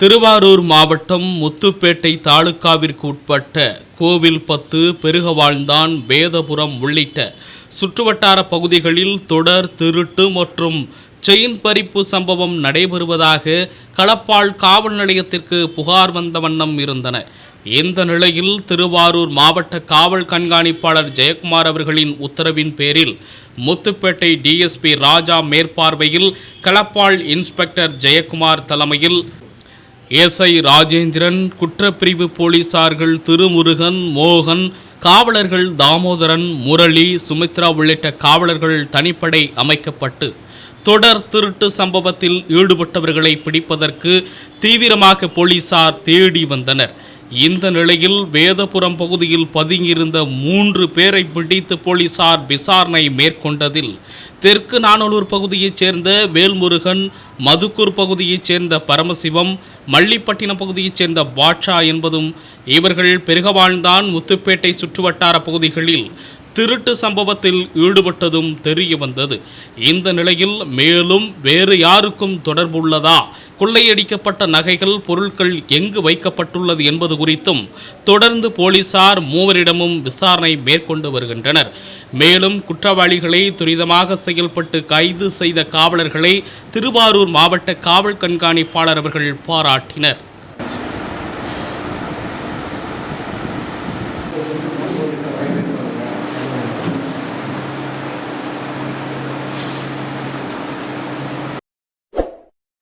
திருவாரூர் மாவட்டம் முத்துப்பேட்டை தாலுகாவிற்கு உட்பட்ட கோவில் பத்து பெருகவாழ்ந்தான் வேதபுரம் உள்ளிட்ட சுற்றுவட்டார பகுதிகளில் தொடர் திருட்டு மற்றும் செயின் பறிப்பு சம்பவம் நடைபெறுவதாக களப்பால் காவல் நிலையத்திற்கு புகார் வந்த வண்ணம் இருந்தன. இந்த நிலையில் திருவாரூர் மாவட்ட காவல் கண்காணிப்பாளர் ஜெயக்குமார் அவர்களின் உத்தரவின் பேரில் முத்துப்பேட்டை டிஎஸ்பி ராஜா மேற்பார்வையில் களப்பால் இன்ஸ்பெக்டர் ஜெயக்குமார் தலைமையில் எஸ்ஐ ராஜேந்திரன் குற்றப்பிரிவு போலீசார்கள் திருமுருகன் மோகன் காவலர்கள் தாமோதரன் முரளி சுமித்ரா உள்ளிட்ட காவலர்கள் தனிப்படை அமைக்கப்பட்டு தொடர் திருட்டு சம்பவத்தில் ஈடுபட்டவர்களை பிடிப்பதற்கு தீவிரமாக போலீசார் தேடி வந்தனர். இந்த நிலையில் வேதபுரம் பகுதியில் பதுங்கியிருந்த மூன்று பேரை பிடித்து போலீசார் விசாரணை மேற்கொண்டதில் தெற்கு நானூர் பகுதியைச் சேர்ந்த வேல்முருகன் மதுக்கூர் பகுதியைச் சேர்ந்த பரமசிவம் மல்லிப்பட்டினம் பகுதியைச் சேர்ந்த பாட்ஷா என்பதும் இவர்கள் பெருகவாழ்ந்தான் முத்துப்பேட்டை சுற்றுவட்டார பகுதிகளில் திருட்டு சம்பவத்தில் ஈடுபட்டதும் தெரிய வந்தது. இந்த நிலையில் மேலும் வேறு யாருக்கும் தொடர்புள்ளதா கொள்ளையடிக்கப்பட்ட நகைகள் பொருட்கள் எங்கு வைக்கப்பட்டுள்ளது என்பது குறித்தும் தொடர்ந்து போலீசார் மூவரிடமும் விசாரணை மேற்கொண்டு வருகின்றனர். மேலும் குற்றவாளிகளை துரிதமாக செயல்பட்டு கைது செய்த காவலர்களை திருவாரூர் மாவட்ட காவல் கண்காணிப்பாளர் அவர்கள் பாராட்டினர்.